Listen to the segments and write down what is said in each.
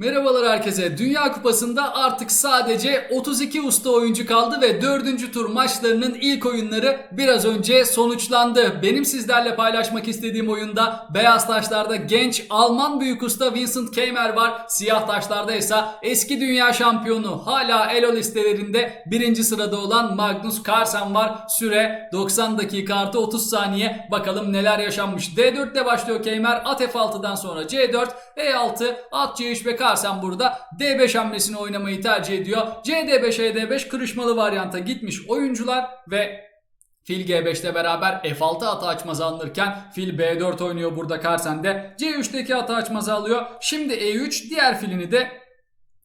Merhabalar herkese. Dünya Kupası'nda artık sadece 32 usta oyuncu kaldı ve 4. tur maçlarının ilk oyunları biraz önce sonuçlandı. Benim sizlerle paylaşmak istediğim oyunda beyaz taşlarda genç Alman büyük usta Vincent Keimer var. Siyah taşlarda ise eski dünya şampiyonu hala Elo listelerinde birinci sırada olan Magnus Carlsen var. Süre 90 dakika artı 30 saniye. Bakalım neler yaşanmış. D4'te başlıyor Keimer. At F6'dan sonra C4, E6, at C3 ve Carlsen burada D5 hamlesini oynamayı tercih ediyor. CD5, E5 kırışmalı varyanta gitmiş oyuncular ve Fil G5'te beraber F6 atı açmazı alınırken Fil B4 oynuyor burada Carlsen'de. C3'teki atı açmazı alıyor. Şimdi E3 diğer filini de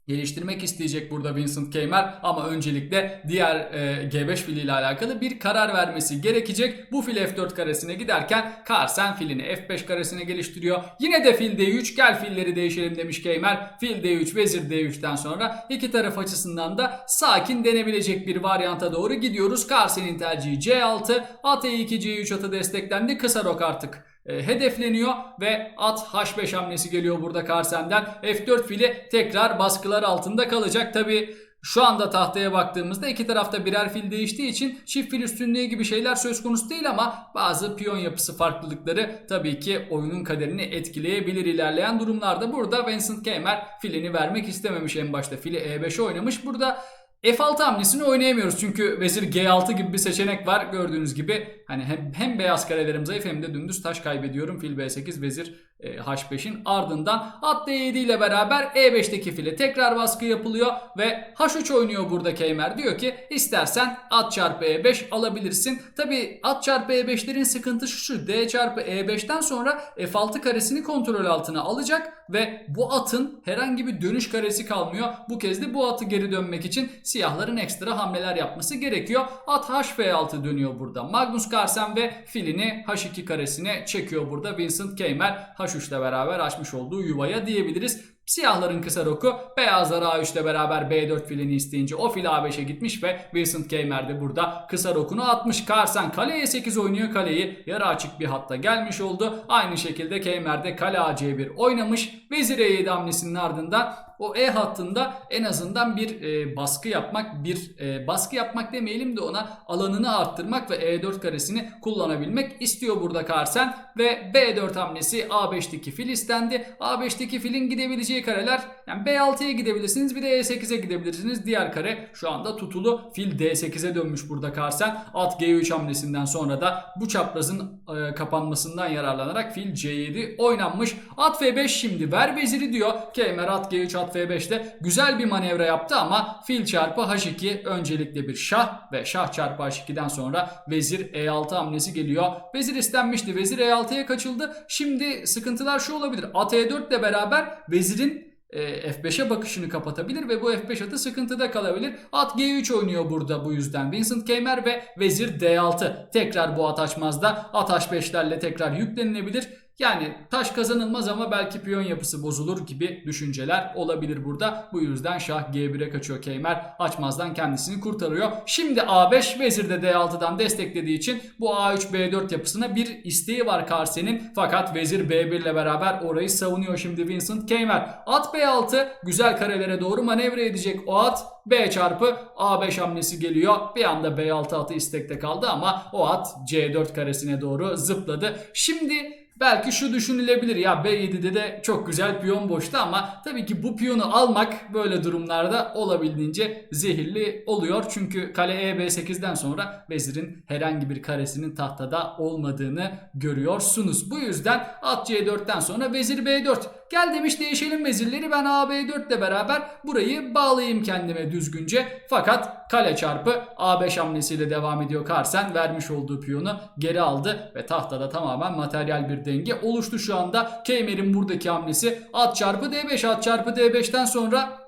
geliştirmek isteyecek burada Vincent Keimer ama öncelikle diğer e, G5 filiyle alakalı bir karar vermesi gerekecek. Bu fil F4 karesine giderken Carlsen filini F5 karesine geliştiriyor. Yine de fil D3 gel filleri değişelim demiş Keimer. Fil D3 vezir D3'ten sonra iki taraf açısından da sakin denebilecek bir varyanta doğru gidiyoruz. Carlsen'in tercihi C6, at E2 C3 atı desteklendi. Kısa rok artık hedefleniyor ve at H5 hamlesi geliyor burada Carlsen'den. F4 fili tekrar baskılar altında kalacak. Tabi şu anda tahtaya baktığımızda iki tarafta birer fil değiştiği için çift fil üstünlüğü gibi şeyler söz konusu değil ama bazı piyon yapısı farklılıkları tabii ki oyunun kaderini etkileyebilir ilerleyen durumlarda. Burada Vincent Keimer filini vermek istememiş en başta. Fili E5'e oynamış. Burada F6 hamlesini oynayamıyoruz çünkü vezir G6 gibi bir seçenek var gördüğünüz gibi. Hani hem, hem beyaz karelerim zayıf hem de dümdüz taş kaybediyorum. Fil B8 vezir e, H5'in ardından at D7 ile beraber E5'teki file tekrar baskı yapılıyor ve H3 oynuyor burada Keymer. Diyor ki istersen at çarpı E5 alabilirsin. Tabi at çarpı E5'lerin sıkıntısı şu D çarpı E5'ten sonra F6 karesini kontrol altına alacak ve bu atın herhangi bir dönüş karesi kalmıyor. Bu kez de bu atı geri dönmek için siyahların ekstra hamleler yapması gerekiyor. At H6 dönüyor burada. Magnus Carlsen ve filini H2 karesine çekiyor burada Vincent Keimer. H3 ile beraber açmış olduğu yuvaya diyebiliriz. Siyahların kısa roku beyazlar A3 ile beraber B4 filini isteyince o fil A5'e gitmiş ve Vincent Keimer de burada kısa rokunu atmış. Carlsen kale E8 oynuyor kaleyi yarı açık bir hatta gelmiş oldu. Aynı şekilde Keimer de kale AC1 oynamış. Vezir E7 hamlesinin ardından o E hattında en azından bir e, baskı yapmak, bir e, baskı yapmak demeyelim de ona alanını arttırmak ve E4 karesini kullanabilmek istiyor burada Carlsen ve B4 hamlesi A5'teki fil istendi. A5'teki filin gidebileceği kareler yani B6'ya gidebilirsiniz bir de E8'e gidebilirsiniz. Diğer kare şu anda tutulu. Fil D8'e dönmüş burada Carlsen. At G3 hamlesinden sonra da bu çaprazın e, kapanmasından yararlanarak fil C7 oynanmış. At F5 şimdi ver veziri diyor. Keimer at G3 at F5'te güzel bir manevra yaptı ama fil çarpı H2 öncelikle bir şah ve şah çarpı H2'den sonra vezir E6 hamlesi geliyor. Vezir istenmişti. Vezir E6'ya kaçıldı. Şimdi sıkıntılar şu olabilir. At E4 ile beraber vezirin e, F5'e bakışını kapatabilir ve bu F5 atı sıkıntıda kalabilir. At G3 oynuyor burada bu yüzden. Vincent Keimer ve vezir D6. Tekrar bu at açmazda at H5'lerle tekrar yüklenilebilir. Yani taş kazanılmaz ama belki piyon yapısı bozulur gibi düşünceler olabilir burada. Bu yüzden şah G1'e kaçıyor Keymer. Açmazdan kendisini kurtarıyor. Şimdi A5 vezir de D6'dan desteklediği için bu A3 B4 yapısına bir isteği var Carlsen'in. Fakat vezir B1 ile beraber orayı savunuyor şimdi Vincent Keymer. At B6 güzel karelere doğru manevra edecek o at. B çarpı A5 hamlesi geliyor. Bir anda B6 atı istekte kaldı ama o at C4 karesine doğru zıpladı. Şimdi Belki şu düşünülebilir ya B7'de de çok güzel piyon boştu ama tabii ki bu piyonu almak böyle durumlarda olabildiğince zehirli oluyor. Çünkü kale E B8'den sonra vezirin herhangi bir karesinin tahtada olmadığını görüyorsunuz. Bu yüzden at C4'ten sonra vezir B4. Gel demiş değişelim vezirleri ben A B4 ile beraber burayı bağlayayım kendime düzgünce. Fakat kale çarpı A5 hamlesiyle devam ediyor Carlsen. Vermiş olduğu piyonu geri aldı ve tahtada tamamen materyal bir denge oluştu şu anda. Keimer'in buradaki hamlesi at çarpı D5 at çarpı D5'ten sonra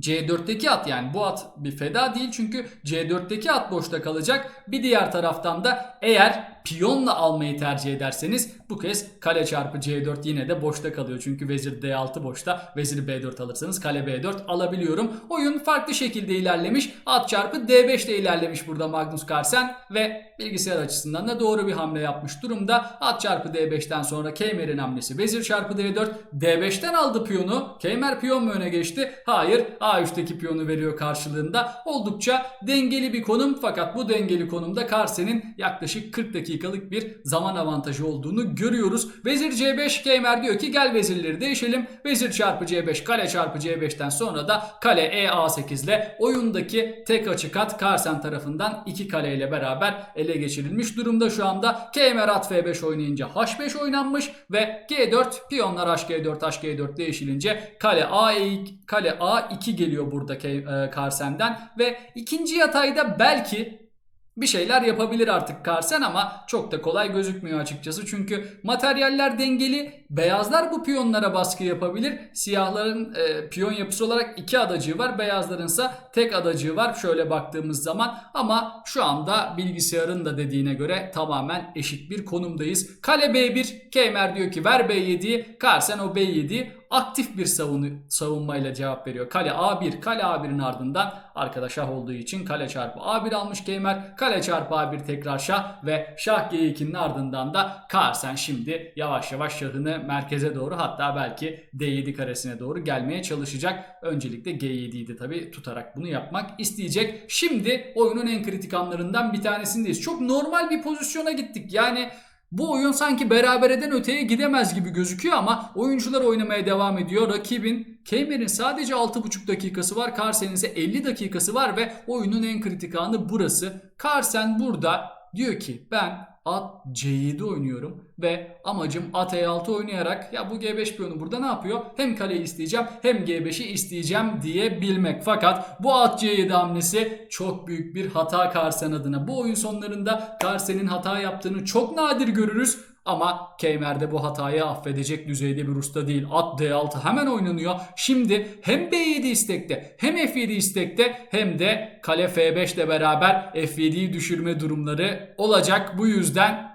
C4'teki at yani bu at bir feda değil çünkü C4'teki at boşta kalacak. Bir diğer taraftan da eğer piyonla almayı tercih ederseniz bu kez kale çarpı C4 yine de boşta kalıyor. Çünkü vezir D6 boşta. Vezir B4 alırsanız kale B4 alabiliyorum. Oyun farklı şekilde ilerlemiş. At çarpı D5 ile ilerlemiş burada Magnus Carlsen ve bilgisayar açısından da doğru bir hamle yapmış durumda. At çarpı D5'ten sonra Keymer'in hamlesi vezir çarpı D4. D5'ten aldı piyonu. Keymer piyon mu öne geçti? Hayır. A3'teki piyonu veriyor karşılığında. Oldukça dengeli bir konum fakat bu dengeli konumda Karsen'in yaklaşık 40 dakikalık bir zaman avantajı olduğunu görüyoruz. Vezir C5 Keymer diyor ki gel vezirleri değişelim. Vezir çarpı C5 kale çarpı C5'ten sonra da kale E A8 ile oyundaki tek açı kat Karsen tarafından iki kale ile beraber ele geçirilmiş durumda şu anda. Keymer at F5 oynayınca H5 oynanmış ve G4 piyonlar HG4 HG4 değişilince kale A kale A2 geliyor burada Key- e, ve ikinci yatayda belki bir şeyler yapabilir artık Karsen ama çok da kolay gözükmüyor açıkçası. Çünkü materyaller dengeli. Beyazlar bu piyonlara baskı yapabilir. Siyahların e, piyon yapısı olarak iki adacığı var. Beyazların ise tek adacığı var şöyle baktığımız zaman. Ama şu anda bilgisayarın da dediğine göre tamamen eşit bir konumdayız. Kale B1. Keymer diyor ki ver B7'yi. Karsen o B7'yi aktif bir savunu, savunmayla cevap veriyor. Kale A1, kale A1'in ardından arkada şah olduğu için kale çarpı A1 almış Keymer. Kale çarpı A1 tekrar şah ve şah G2'nin ardından da Karsen şimdi yavaş yavaş şahını merkeze doğru hatta belki D7 karesine doğru gelmeye çalışacak. Öncelikle G7'yi de tabi tutarak bunu yapmak isteyecek. Şimdi oyunun en kritik anlarından bir tanesindeyiz. Çok normal bir pozisyona gittik. Yani bu oyun sanki berabereden öteye gidemez gibi gözüküyor ama oyuncular oynamaya devam ediyor. Rakibin Keymer'in sadece 6,5 dakikası var. Karsen'in ise 50 dakikası var ve oyunun en kritik anı burası. Karsen burada diyor ki ben at C7 oynuyorum ve amacım at E6 oynayarak ya bu G5 piyonu burada ne yapıyor? Hem kaleyi isteyeceğim hem G5'i isteyeceğim diyebilmek. Fakat bu at C7 hamlesi çok büyük bir hata Karsen adına. Bu oyun sonlarında Karsen'in hata yaptığını çok nadir görürüz. Ama Keymer'de bu hatayı affedecek düzeyde bir usta değil. At D6 hemen oynanıyor. Şimdi hem B7 istekte hem F7 istekte hem de kale F5 ile beraber F7'yi düşürme durumları olacak. Bu yüzden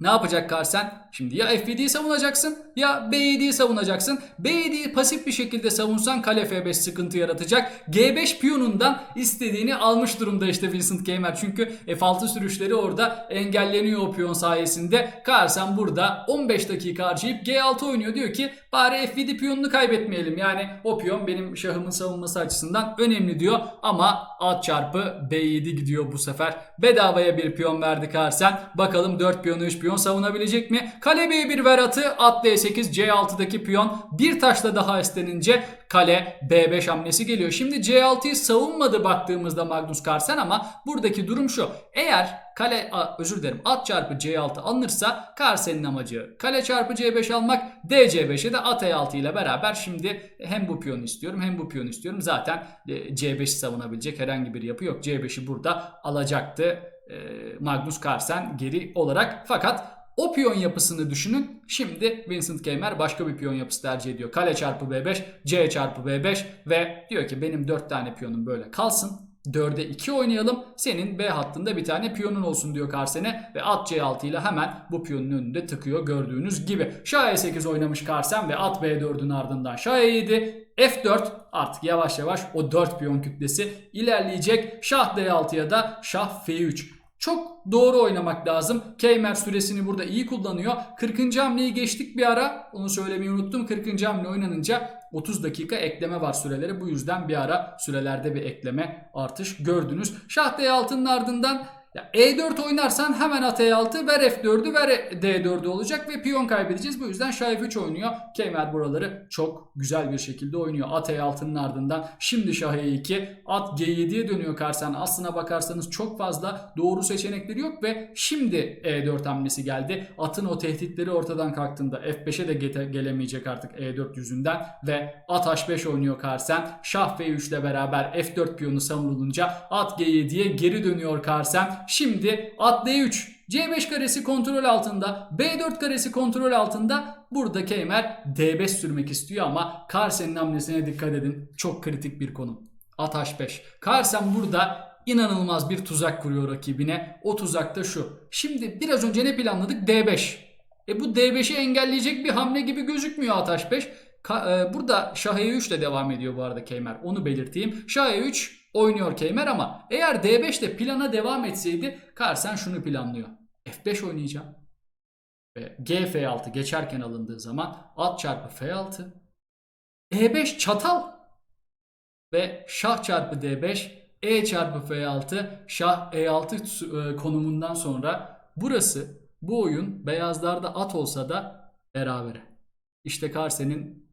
ne yapacak Karsen? Şimdi ya F7'yi savunacaksın ya B7'yi savunacaksın. B7'yi pasif bir şekilde savunsan kale F5 sıkıntı yaratacak. G5 piyonundan istediğini almış durumda işte Vincent Keymer. Çünkü F6 sürüşleri orada engelleniyor o piyon sayesinde. Karsen burada 15 dakika harcayıp G6 oynuyor. Diyor ki bari F7 piyonunu kaybetmeyelim. Yani o piyon benim şahımın savunması açısından önemli diyor. Ama at çarpı B7 gidiyor bu sefer. Bedavaya bir piyon verdi Karsen. Bakalım 4 piyonu 3 piyon savunabilecek mi? Kale B1 ver atı. At D8 C6'daki piyon bir taşla daha istenince kale B5 hamlesi geliyor. Şimdi C6'yı savunmadı baktığımızda Magnus Carlsen ama buradaki durum şu. Eğer kale a, özür dilerim at çarpı C6 alınırsa Carlsen'in amacı kale çarpı C5 almak. DC5'e de at E6 ile beraber şimdi hem bu piyonu istiyorum hem bu piyonu istiyorum. Zaten e, C5'i savunabilecek herhangi bir yapı yok. C5'i burada alacaktı Magnus Carlsen geri olarak. Fakat o piyon yapısını düşünün. Şimdi Vincent Keymer başka bir piyon yapısı tercih ediyor. Kale çarpı B5, C çarpı B5 ve diyor ki benim 4 tane piyonum böyle kalsın. 4'e 2 oynayalım. Senin B hattında bir tane piyonun olsun diyor Karsen'e ve at C6 ile hemen bu piyonun önünde tıkıyor gördüğünüz gibi. Şah E8 oynamış Karsen ve at B4'ün ardından Şah E7, F4 artık yavaş yavaş o 4 piyon kütlesi ilerleyecek. Şah D6'ya da Şah F3. Çok doğru oynamak lazım. Keymer süresini burada iyi kullanıyor. 40. hamleyi geçtik bir ara. Onu söylemeyi unuttum. 40. hamle oynanınca 30 dakika ekleme var süreleri. Bu yüzden bir ara sürelerde bir ekleme artış gördünüz. Şah D6'nın ardından ya E4 oynarsan hemen at E6 ver F4'ü ver D4'ü olacak ve piyon kaybedeceğiz. Bu yüzden Şah F3 oynuyor. Keymer buraları çok güzel bir şekilde oynuyor. At E6'nın ardından şimdi Şah E2 at G7'ye dönüyor Karsen. Aslına bakarsanız çok fazla doğru seçenekleri yok ve şimdi E4 hamlesi geldi. Atın o tehditleri ortadan kalktığında F5'e de gelemeyecek artık E4 yüzünden ve at H5 oynuyor Karsen. Şah F3 ile beraber F4 piyonu savunulunca at G7'ye geri dönüyor Karsen. Şimdi at D3 C5 karesi kontrol altında, B4 karesi kontrol altında. Burada Keymer D5 sürmek istiyor ama Karsen'in hamlesine dikkat edin. Çok kritik bir konu. At H5. Karsen burada inanılmaz bir tuzak kuruyor rakibine. O tuzak da şu. Şimdi biraz önce ne planladık? D5. E bu D5'i engelleyecek bir hamle gibi gözükmüyor at H5. E, burada Şah E3 ile devam ediyor bu arada Keymer. Onu belirteyim. Şah E3 oynuyor Keymer ama eğer D5 ile plana devam etseydi Carlsen şunu planlıyor. F5 oynayacağım. Ve G F6 geçerken alındığı zaman at çarpı F6 E5 çatal ve şah çarpı D5 E çarpı F6 şah E6 su- e, konumundan sonra burası bu oyun beyazlarda at olsa da berabere. İşte Carlsen'in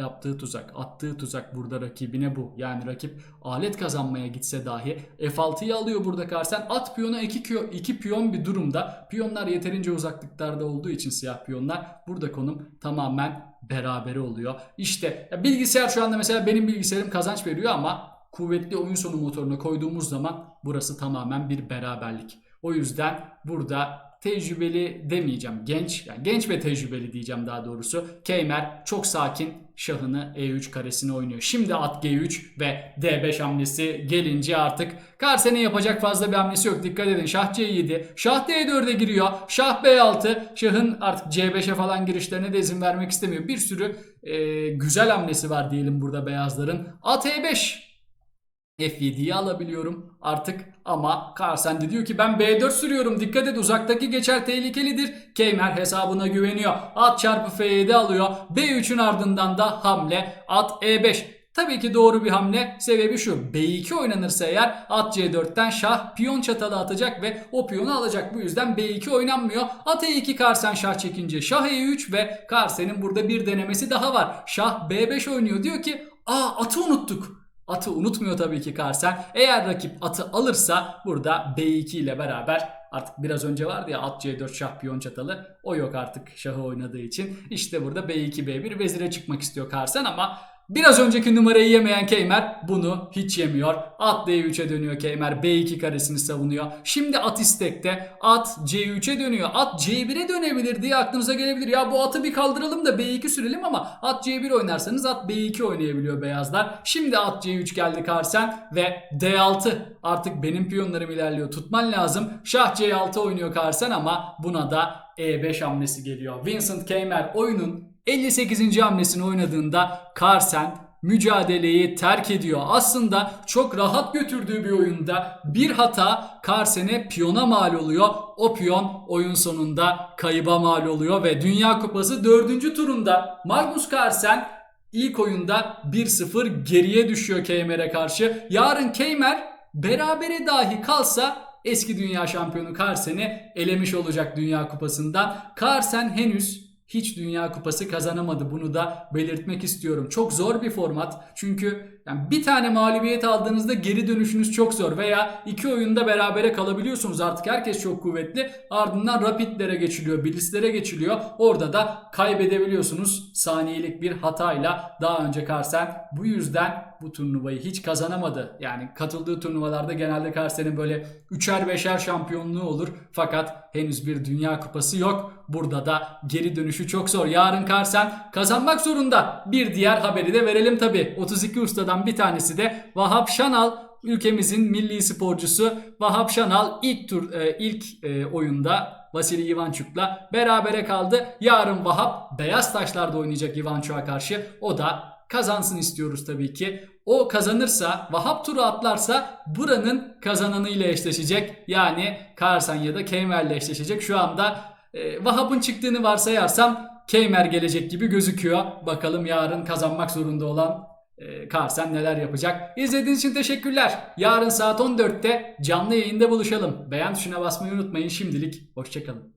yaptığı tuzak, attığı tuzak burada rakibine bu. Yani rakip alet kazanmaya gitse dahi F6'yı alıyor burada Carlsen. At piyona 2 iki piyon bir durumda. Piyonlar yeterince uzaklıklarda olduğu için siyah piyonlar burada konum tamamen berabere oluyor. İşte ya bilgisayar şu anda mesela benim bilgisayarım kazanç veriyor ama kuvvetli oyun sonu motoruna koyduğumuz zaman burası tamamen bir beraberlik. O yüzden burada tecrübeli demeyeceğim. Genç, yani genç ve tecrübeli diyeceğim daha doğrusu. Keymer çok sakin şahını E3 karesine oynuyor. Şimdi at G3 ve D5 hamlesi gelince artık Carlsen'in yapacak fazla bir hamlesi yok. Dikkat edin. Şah C7, Şah D4'e giriyor. Şah B6. Şahın artık C5'e falan girişlerine de izin vermek istemiyor. Bir sürü e, güzel hamlesi var diyelim burada beyazların. At E5. F7'yi alabiliyorum artık ama Carlsen de diyor ki ben B4 sürüyorum dikkat et uzaktaki geçer tehlikelidir. Keymer hesabına güveniyor. At çarpı F7 alıyor. B3'ün ardından da hamle at E5. Tabii ki doğru bir hamle. Sebebi şu. B2 oynanırsa eğer at C4'ten şah piyon çatalı atacak ve o piyonu alacak. Bu yüzden B2 oynanmıyor. At E2 Carlsen şah çekince şah E3 ve Carlsen'in burada bir denemesi daha var. Şah B5 oynuyor. Diyor ki aa atı unuttuk. Atı unutmuyor tabii ki Carlsen. Eğer rakip atı alırsa burada B2 ile beraber artık biraz önce vardı ya at C4 şah piyon çatalı. O yok artık şahı oynadığı için. İşte burada B2 B1 vezire çıkmak istiyor Carlsen ama Biraz önceki numarayı yemeyen Keymer bunu hiç yemiyor. At D3'e dönüyor Keymer. B2 karesini savunuyor. Şimdi at istekte. At C3'e dönüyor. At C1'e dönebilir diye aklınıza gelebilir. Ya bu atı bir kaldıralım da B2 sürelim ama at C1 oynarsanız at B2 oynayabiliyor beyazlar. Şimdi at C3 geldi Carlsen ve D6 artık benim piyonlarım ilerliyor. Tutman lazım. Şah C6 oynuyor Carlsen ama buna da E5 hamlesi geliyor. Vincent Keymer oyunun 58. hamlesini oynadığında Carlsen mücadeleyi terk ediyor. Aslında çok rahat götürdüğü bir oyunda bir hata Carlsen'e piyona mal oluyor. O piyon oyun sonunda kayıba mal oluyor ve Dünya Kupası 4. turunda Magnus Carlsen ilk oyunda 1-0 geriye düşüyor Keymer'e karşı. Yarın Keymer berabere dahi kalsa eski dünya şampiyonu Carlsen'i elemiş olacak Dünya Kupası'ndan. Carlsen henüz hiç Dünya Kupası kazanamadı. Bunu da belirtmek istiyorum. Çok zor bir format. Çünkü yani bir tane mağlubiyet aldığınızda geri dönüşünüz çok zor. Veya iki oyunda berabere kalabiliyorsunuz. Artık herkes çok kuvvetli. Ardından rapidlere geçiliyor. Blitzlere geçiliyor. Orada da kaybedebiliyorsunuz. Saniyelik bir hatayla daha önce Carlsen. Bu yüzden bu turnuvayı hiç kazanamadı. Yani katıldığı turnuvalarda genelde Carlsen'in böyle üçer beşer şampiyonluğu olur. Fakat henüz bir dünya kupası yok. Burada da geri dönüşü çok zor. Yarın Carlsen kazanmak zorunda. Bir diğer haberi de verelim tabi. 32 ustadan bir tanesi de Vahap Şanal ülkemizin milli sporcusu Vahap Şanal ilk tur e, ilk e, oyunda Vasili Ivanchuk'la berabere kaldı. Yarın Vahap beyaz taşlarda oynayacak Ivanchuk'a karşı. O da kazansın istiyoruz tabii ki. O kazanırsa, Vahap turu atlarsa buranın kazananıyla eşleşecek. Yani Carlsen ya da Keymer'le eşleşecek. Şu anda e, Vahap'ın çıktığını varsayarsam Keymer gelecek gibi gözüküyor. Bakalım yarın kazanmak zorunda olan e, Carlsen neler yapacak. İzlediğiniz için teşekkürler. Yarın saat 14'te canlı yayında buluşalım. Beğen tuşuna basmayı unutmayın. Şimdilik hoşçakalın.